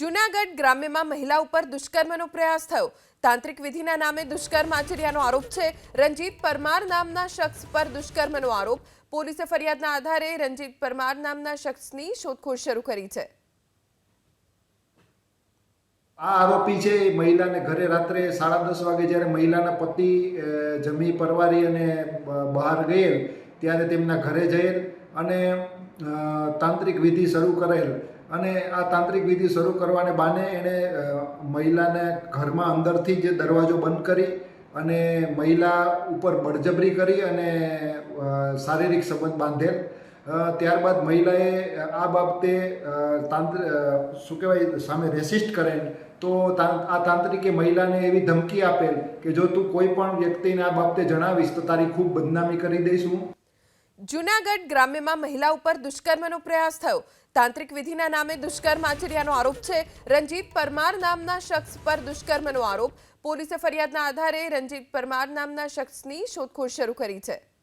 જૂનાગઢ ગ્રામ્યમાં મહિલા ઉપર દુષ્કર્મનો પ્રયાસ થયો. તાંત્રિક વિધિના નામે દુષ્કર્મ આચર્યાનો આરોપ છે. રંજીત પરમાર નામના શખ્સ પર દુષ્કર્મનો આરોપ. પોલીસે ફરિયાદના આધારે રંજીત પરમાર નામના શખ્સની શોધખોળ શરૂ કરી છે. આ આરોપી છે, એ મહિલાને ઘરે રાત્રે સાડા દસ વાગે જ્યારે મહિલાના પતિ જમી પરવારી અને બહાર ગયેલ ત્યારે તેમના ઘરે જયેલ અને તાંત્રિક વિધિ શરૂ કરેલ. અને આ તાંત્રિક વિધિ શરૂ કરવાને બાને એણે મહિલાને ઘરમાં અંદરથી જે દરવાજો બંધ કરી અને મહિલા ઉપર બળજબરી કરી અને શારીરિક સંબંધ બાંધેલ. ત્યારબાદ મહિલાએ આ બાબતે તાંત્ર શું કહેવાય, સામે રેસિસ્ટ કરેલ. તો આ તાંત્રિકે મહિલાને એવી ધમકી આપેલ કે જો તું કોઈ પણ વ્યક્તિને આ બાબતે જણાવીશ તો તારી ખૂબ બદનામી કરી દઈશું જૂનાગઢ ગ્રામ્યમાં મહિલા ઉપર દુષ્કર્મનો પ્રયાસ થયો. તાંત્રિક વિધિના નામે દુષ્કર્મ આચર્યાનો આરોપ છે. રંજીત પરમાર નામના શખ્સ પર દુષ્કર્મનો આરોપ. પોલીસે ફરિયાદના આધારે રંજીત પરમાર નામના શખ્સની શોધખોળ શરૂ કરી છે.